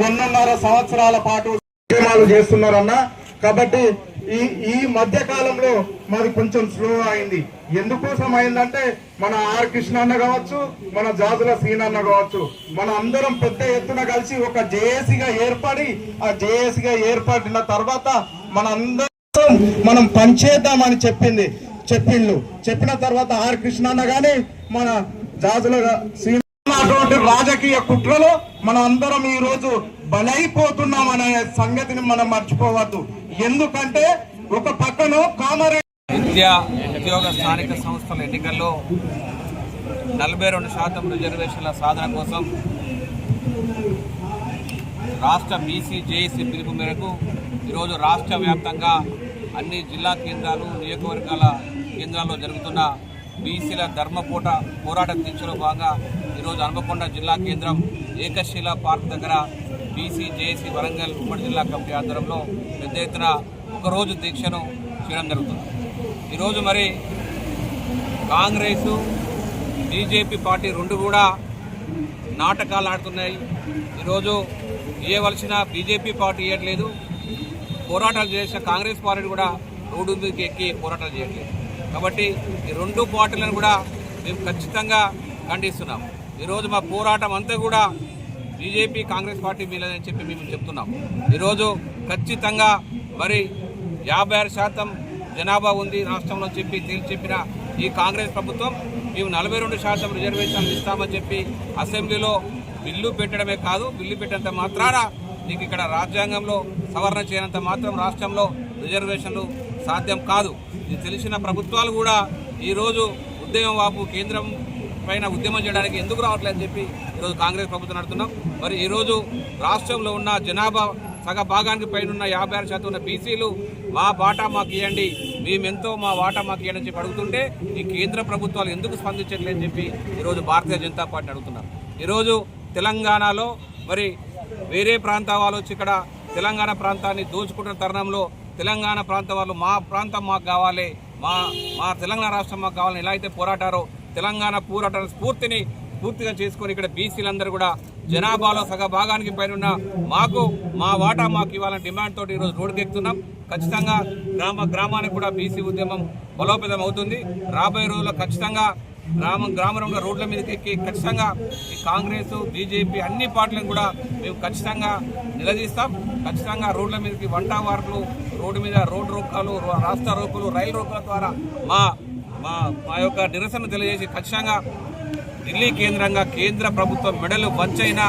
రెండున్నర సంవత్సరాల పాటు ఉద్యమాలు చేస్తున్నారన్న. కాబట్టి ఈ ఈ మధ్య కాలంలో మాది కొంచెం స్లో అయింది. ఎందుకోసం అయిందంటే మన ఆర్ కృష్ణ అన్న కావచ్చు మన జాజుల సీనన్న కావచ్చు మన అందరం పెద్ద ఎత్తున కలిసి ఒక జేఏసీగా ఏర్పడి ఆ జేఏసీగా ఏర్పడిన తర్వాత మన అందరం మనం పనిచేద్దామని చెప్పింది చెప్పిండు చెప్పిన తర్వాత ఆర్ కృష్ణ అన్న కానీ మన జాజుల సీన రాజకీయ కుట్రలో మనం అందరం ఈ రోజు బలైపోతున్నాం అనే సంగతిని మనం మర్చిపోవద్దు. ఎందుకంటే ఒక పక్కన కామారెడ్డి విద్యా ఉద్యోగ స్థానిక సంస్థల ఎన్నికల్లో నలభై రెండు శాతం రిజర్వేషన్ల సాధన కోసం రాష్ట్ర బీసీ జేఏసీ పిలుపు మేరకు ఈరోజు రాష్ట్ర వ్యాప్తంగా అన్ని జిల్లా కేంద్రాలు నియోజకవర్గాల కేంద్రాల్లో జరుగుతున్న బీసీల ధర్మపోట పోరాట దీక్షలో భాగంగా ఈరోజు హనుమకొండ జిల్లా కేంద్రం ఏకశిల పార్క్ దగ్గర బీసీ జేఏసీ వరంగల్ ఉమ్మడి జిల్లా కమిటీ ఆధ్వర్యంలో పెద్ద ఎత్తున ఒకరోజు దీక్షను చేయడం జరుగుతుంది. ఈరోజు మరి కాంగ్రెసు బీజేపీ పార్టీ రెండు కూడా నాటకాలు ఆడుతున్నాయి. ఈరోజు ఇవ్వవలసిన బీజేపీ పార్టీ ఇవ్వట్లేదు పోరాటాలు చేసిన కాంగ్రెస్ పార్టీ కూడా రోడ్డు మీదకి ఎక్కి పోరాటాలు చేయట్లేదు. కాబట్టి ఈ రెండు పార్టీలను కూడా మేము ఖచ్చితంగా ఖండిస్తున్నాం. ఈరోజు మా పోరాటం అంతా కూడా బీజేపీ కాంగ్రెస్ పార్టీ మీదని చెప్పి మేము చెప్తున్నాం. ఈరోజు ఖచ్చితంగా మరి యాభై ఆరు శాతం జనాభా ఉంది రాష్ట్రంలో చెప్పి తేల్చి చెప్పిన ఈ కాంగ్రెస్ ప్రభుత్వం మేము నలభై రెండు శాతం రిజర్వేషన్లు ఇస్తామని చెప్పి అసెంబ్లీలో బిల్లు పెట్టడమే కాదు బిల్లు పెట్టినంత మాత్రాన నీకు ఇక్కడ రాజ్యాంగంలో సవరణ చేయనంత మాత్రం రాష్ట్రంలో రిజర్వేషన్లు సాధ్యం కాదు. ఇది తెలిసిన ప్రభుత్వాలు కూడా ఈరోజు ఉద్యమం వాపు కేంద్రం పైన ఉద్యమం చేయడానికి ఎందుకు రావట్లేదని చెప్పి ఈరోజు కాంగ్రెస్ ప్రభుత్వం నడుతున్నాం మరి ఈరోజు రాష్ట్రంలో ఉన్న జనాభా సగ భాగానికి పైన ఉన్న యాభై ఆరు శాతం ఉన్న బీసీలు మా బాట మాకు ఇవ్వండి మేమెంతో మా వాటా మాకు ఇవ్వండి అని చెప్పి అడుగుతుంటే ఈ కేంద్ర ప్రభుత్వాలు ఎందుకు స్పందించట్లేదని చెప్పి ఈరోజు భారతీయ జనతా పార్టీ అడుగుతున్నారు. ఈరోజు తెలంగాణలో మరి వేరే ప్రాంతాల వాళ్ళు వచ్చి ఇక్కడ తెలంగాణ ప్రాంతాన్ని దోచుకుంటున్న తరుణంలో తెలంగాణ ప్రాంతం వాళ్ళు మా ప్రాంతం మాకు కావాలి మా మా తెలంగాణ రాష్ట్రం మాకు కావాలని ఎలా అయితే పోరాటారో తెలంగాణ పోరాట స్ఫూర్తిని పూర్తిగా చేసుకొని ఇక్కడ బీసీలందరూ కూడా జనాభాలో సగ భాగానికి పైన మాకు మా వాటా మాకు ఇవ్వాలని డిమాండ్ తోటి ఈరోజు రోడ్డుకి ఎక్కుతున్నాం. ఖచ్చితంగా గ్రామ గ్రామానికి కూడా బీసీ ఉద్యమం బలోపేతం అవుతుంది. రాబోయే రోజుల్లో ఖచ్చితంగా గ్రామం గ్రామంలో రోడ్ల మీదకి ఎక్కి ఖచ్చితంగా ఈ కాంగ్రెస్ బీజేపీ అన్ని పార్టీలను కూడా మేము ఖచ్చితంగా నిలదీస్తాం. ఖచ్చితంగా రోడ్ల మీదకి వంట వార్లు రోడ్డు మీద రోడ్డు రోకాలు రాస్తా రోకులు రైలు రోకుల ద్వారా మా మా మా యొక్క నిరసన తెలియజేసి ఖచ్చితంగా ఢిల్లీ కేంద్రంగా కేంద్ర ప్రభుత్వం మెడలు వంచైనా